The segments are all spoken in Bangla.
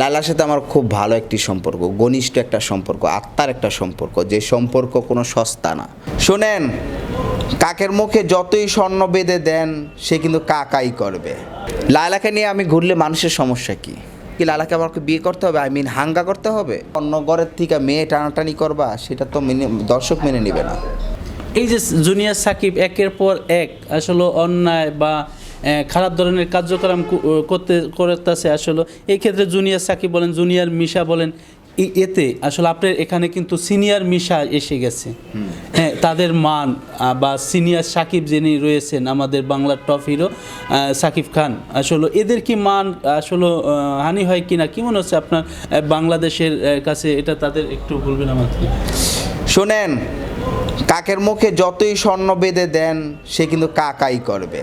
লালার সাথে আমার খুব ভালো একটি সম্পর্ক, ঘনিষ্ঠ একটা সম্পর্ক, আত্মার একটা সম্পর্ক, যে সম্পর্ক কোনো সস্তা না। শোনেন, কাকের মুখে যতই স্বর্ণ বেঁধে দেন, সে কিন্তু কাকাই করবে। লালাকে নিয়ে আমি ঘুরলে মানুষের সমস্যা কি? কি লালাকে আমাকে বিয়ে করতে হবে? আই মিন হাঙ্গা করতে হবে? অন্য ঘরের থেকে মেয়ে টানাটানি করবা, সেটা তো মেনে, দর্শক মেনে নেবে না। এই যে জুনিয়র সাকিব একের পর এক আসলে অন্যায় বা খারাপ ধরনের কার্যক্রম করতে করতেছে আসলে। এই ক্ষেত্রে জুনিয়র সাকিব বলেন জুনিয়র মিশা বলেন এতে আসলে আপনার এখানে কিন্তু সিনিয়র মিশা এসে গেছে। হ্যাঁ তাদের মান বা সিনিয়র সাকিব যিনি রয়েছেন আমাদের বাংলার টপ হিরো সাকিব খান আসলে এদের কি মান আসলে হানি হয় কি না কি মনে হচ্ছে আপনার বাংলাদেশের কাছে? এটা তাদের একটু বলবেন আমাকে। শোনেন কাকের মুখে যতই স্বর্ণ বেঁধে দেন সে কিন্তু কাকাই করবে।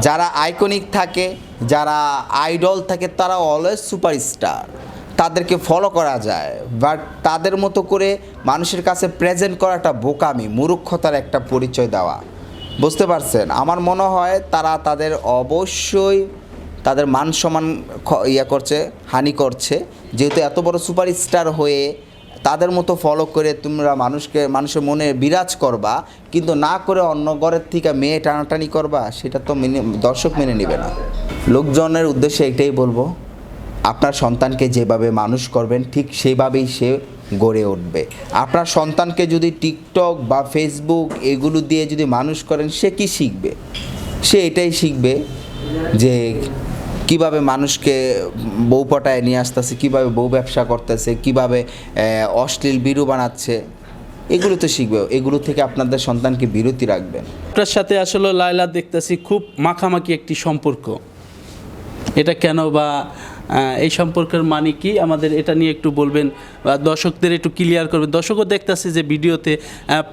যারা আইকনিক থাকে, যারা আইডল থাকে, তারা অলওয়েজ সুপারস্টার তাদেরকে ফলো করা যায়। বাট তাদের মতো করে মানুষের কাছে প্রেজেন্ট করাটা বোকামি, মূর্খতার একটা পরিচয় দেওয়া। বুঝতে পারছেন? আমার মনে হয় তারা তাদের অবশ্যই তাদের মান সম্মান ইয়া করছে, হানি করছে। যেহেতু এত বড় সুপারস্টার হয়ে তাদের মতো ফলো করে তোমরা মানুষকে, মানুষের মনে বিরাজ করবা, কিন্তু না করে অন্য ঘরের থেকে মেয়ে টানাটানি করবা, সেটা তো মেনে, দর্শক মেনে নেবে না। লোকজনের উদ্দেশ্যে এটাই বলব, আপনার সন্তানকে যেভাবে মানুষ করবেন, ঠিক সেভাবেই সে গড়ে উঠবে। আপনার সন্তানকে যদি টিকটক বা ফেসবুক এগুলো দিয়ে যদি মানুষ করেন, সে কি শিখবে? সে এটাই শিখবে যে কীভাবে মানুষকে বউ পটায় নিয়ে আসতেছে, কীভাবে বউ ব্যবসা করতেছে, কীভাবে অশ্লীল বিরু বানাচ্ছে, এগুলো তো শিখবে। এগুলো থেকে আপনাদের সন্তানকে বিরতি রাখবেন। আপনার সাথে আসলে লাইলা দেখতেছি, খুব মাখামাখি একটি সম্পর্ক। এটা কেন বা এই সম্পর্কের মানে কি? আমাদের এটা নিয়ে একটু বলবেন, বা দর্শকদের একটু ক্লিয়ার করবেন। দর্শকও দেখতেছে যে ভিডিওতে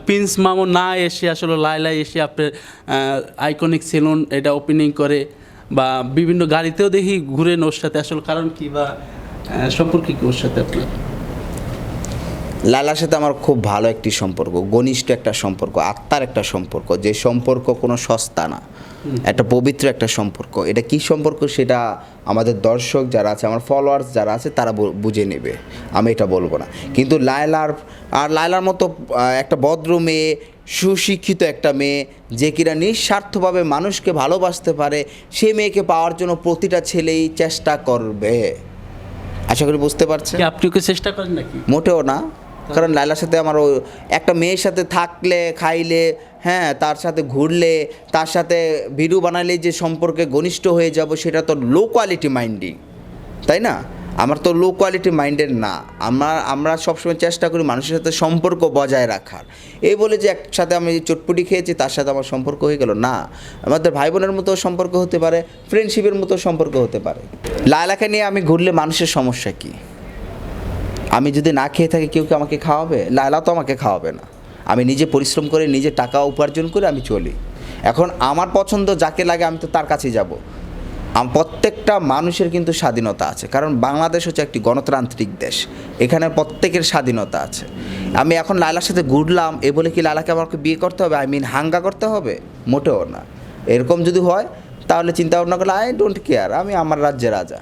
প্রিন্স মামু না এসে আসলে লাইলা এসে আপনার আইকনিক সেলুন এটা ওপেনিং করে। বা বিভিন্ন গাড়িতেও দেখি ঘুরেন ওর সাথে আসল কারণ কি বা সম্পর্কে কি ওর সাথে আপনার? লালার সাথে আমার খুব ভালো একটি সম্পর্ক ঘনিষ্ঠ একটা সম্পর্ক আত্মার একটা সম্পর্ক যে সম্পর্ক কোনো সস্তা না। একটা পবিত্র একটা সম্পর্ক। এটা কি সম্পর্ক সেটা আমাদের দর্শক যারা আছে আমার ফলোয়ার্স যারা আছে তারা বুঝে নেবে। আমি এটা বলব না। কিন্তু লায়লার আর লায়লার মতো একটা ভদ্র মেয়ে সুশিক্ষিত একটা মেয়ে যে কিনা নিঃস্বার্থভাবে মানুষকে ভালোবাসতে পারে সে মেয়েকে পাওয়ার জন্য প্রতিটা ছেলেই চেষ্টা করবে। আশা করি বুঝতে পারছেন? কি চেষ্টা করেন নাকি? মোটেও না। কারণ লাইলার সাথে আমার ও একটা মেয়ের সাথে থাকলে খাইলে হ্যাঁ তার সাথে ঘুরলে তার সাথে ভিডিও বানালে যে সম্পর্কে ঘনিষ্ঠ হয়ে যাব সেটা তো লো কোয়ালিটি মাইন্ডিং তাই না? আমার তো লো কোয়ালিটি মাইন্ডের না। আমরা আমরা সবসময় চেষ্টা করি মানুষের সাথে সম্পর্ক বজায় রাখার। এই বলে যে একসাথে আমি চটপটি খেয়েছি তার সাথে আমার সম্পর্ক হয়ে গেল না। আমাদের ভাই বোনের মতো সম্পর্ক হতে পারে ফ্রেন্ডশিপের মতো সম্পর্ক হতে পারে। লায়লাকে নিয়ে আমি ঘুরলে মানুষের সমস্যা কী? আমি যদি না খেয়ে থাকি কেউ কি আমাকে খাওয়াবে? লায়লা তো আমাকে খাওয়াবে না। আমি নিজে পরিশ্রম করে, নিজে টাকা উপার্জন করে আমি চলি। এখন আমার পছন্দ যাকে লাগে আমি তো তার কাছেই যাব। আম, প্রত্যেকটা মানুষের কিন্তু স্বাধীনতা আছে। কারণ বাংলাদেশ হচ্ছে একটি গণতান্ত্রিক দেশ। এখানে প্রত্যেকের স্বাধীনতা আছে। আমি এখন লায়লার সাথে ঘুরলাম, এ বলে কি লায়লাকে আমাকে বিয়ে করতে হবে? আই মিন হাঙ্গা করতে হবে? মোটেও না। এরকম যদি হয়, তাহলে চিন্তা ভাবনা করলে আই ডোন্ট কেয়ার আমি আমার রাজ্যে রাজা।